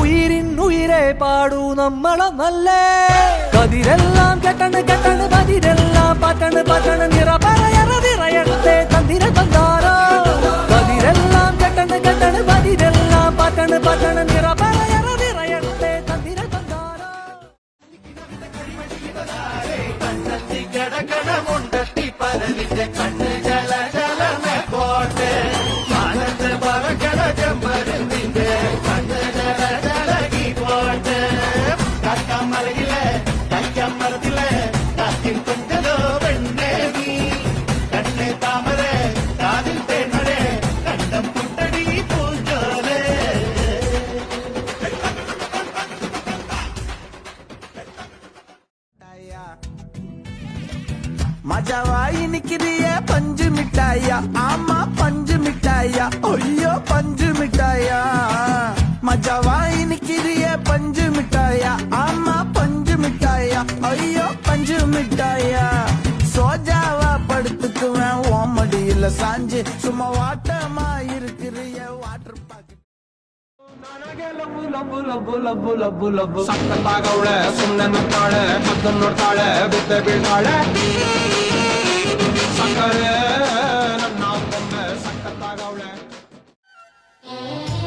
ഉയിരിൻ ഉയിരെ പാടൂ നമ്മളൊന്നല്ലേ കതിരെല്ലാം മുണ്ടത്തി പരലിന്റെ കണ്ണ് ജല ജലമെ പോട്ടെ ആനന്ദ പവകല ചെമ്പരുന്നിന്റെ കണ്ണ് ജല ജലകി പോട്ടെ കക്കമ്മലകിലെ കക്കമ്മലത്തിലെ കത്തിൻ மஜாவா இனிக்கிறிய பஞ்சு மிட்டாயா? ஆமா பஞ்சு மிட்டாயா? ஐயோ பஞ்சு மிட்டாயா? மஜாவா இனிக்கிறிய பஞ்சு மிட்டாயா? ஆமா பஞ்சு மிட்டாயா? ஐயோ பஞ்சு மிட்டாயா? சோஜாவா படுத்துக்குவேன் ஓமடியில் சாஞ்சு. சும்மா வாட்டமா இருக்கிறிய வாட்டர் பாக்கெட் சத்தத்தாக உள்ள சுண்ண நத்தாழ பத்து நொத்தாழ வித்த வீழ்ந்தாழ 大夠靚。